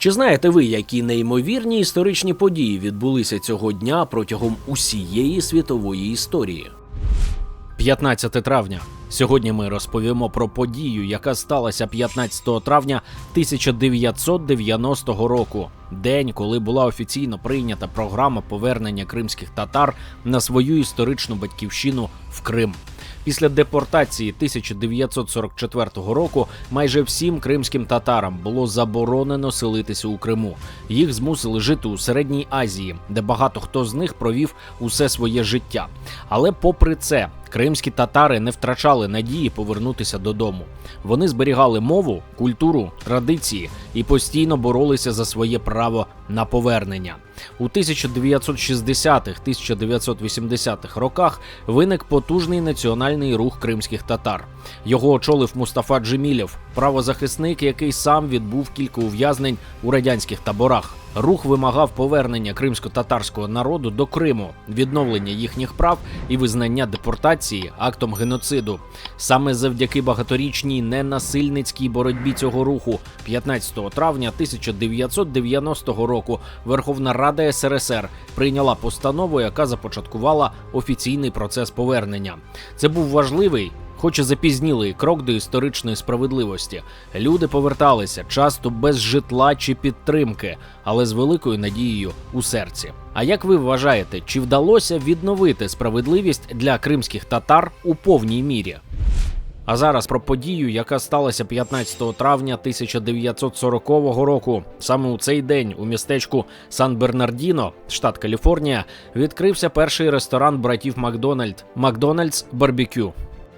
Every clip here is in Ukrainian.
Чи знаєте ви, які неймовірні історичні події відбулися цього дня протягом усієї світової історії? 15 травня. Сьогодні ми розповімо про подію, яка сталася 15 травня 1990 року, день, коли була офіційно прийнята програма повернення кримських татар на свою історичну батьківщину в Крим. Після депортації 1944 року майже всім кримським татарам було заборонено селитися у Криму. Їх змусили жити у середній Азії, де багато хто з них провів усе своє життя. Але попри це, кримські татари не втрачали надії повернутися додому. Вони зберігали мову, культуру, традиції і постійно боролися за своє право на повернення. У 1960-1980-х роках виник потужний національний рух кримських татар. Його очолив Мустафа Джемілєв, правозахисник, який сам відбув кілька ув'язнень у радянських таборах. Рух вимагав повернення кримсько-татарського народу до Криму, відновлення їхніх прав і визнання депортації актом геноциду. Саме завдяки багаторічній ненасильницькій боротьбі цього руху, 15 травня 1990 року, Верховна Рада СРСР прийняла постанову, яка започаткувала офіційний процес повернення. Це був важливий хоч і запізнілий крок до історичної справедливості. Люди поверталися часто без житла чи підтримки, але з великою надією у серці. А як ви вважаєте, чи вдалося відновити справедливість для кримських татар у повній мірі? А зараз про подію, яка сталася 15 травня 1940 року. Саме у цей день у містечку Сан-Бернардіно, штат Каліфорнія, відкрився перший ресторан братів Макдональд Макдональдс Барбекю.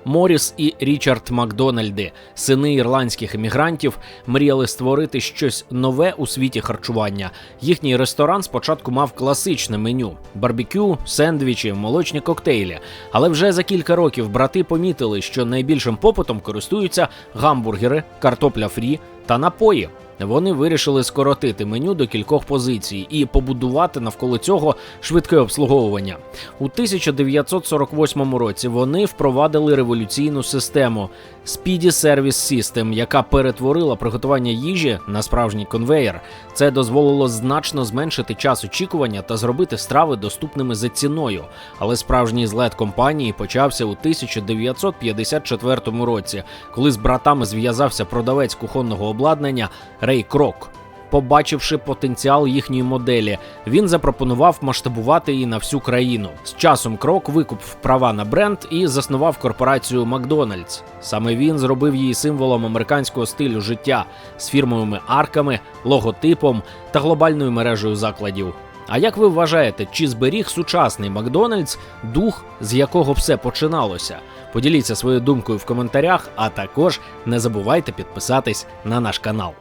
Моріс і Річард Макдональди, сини ірландських емігрантів, мріяли створити щось нове у світі харчування. Їхній ресторан спочатку мав класичне меню: барбекю, сендвічі, молочні коктейлі. Але вже за кілька років брати помітили, що найбільшим попитом користуються гамбургери, картопля фрі та напої. Вони вирішили скоротити меню до кількох позицій і побудувати навколо цього швидке обслуговування. У 1948 році вони впровадили революційну систему Speedy Service System, яка перетворила приготування їжі на справжній конвеєр. Це дозволило значно зменшити час очікування та зробити страви доступними за ціною. Але справжній злет компанії почався у 1954 році, коли з братами зв'язався продавець кухонного обладнання Рей Крок. Побачивши потенціал їхньої моделі, він запропонував масштабувати її на всю країну. З часом крок викупив права на бренд і заснував корпорацію Макдональдс. Саме він зробив її символом американського стилю життя з фірмовими арками, логотипом та глобальною мережею закладів. А як ви вважаєте, чи зберіг сучасний Макдональдс дух, з якого все починалося? Поділіться своєю думкою в коментарях, а також не забувайте підписатись на наш канал.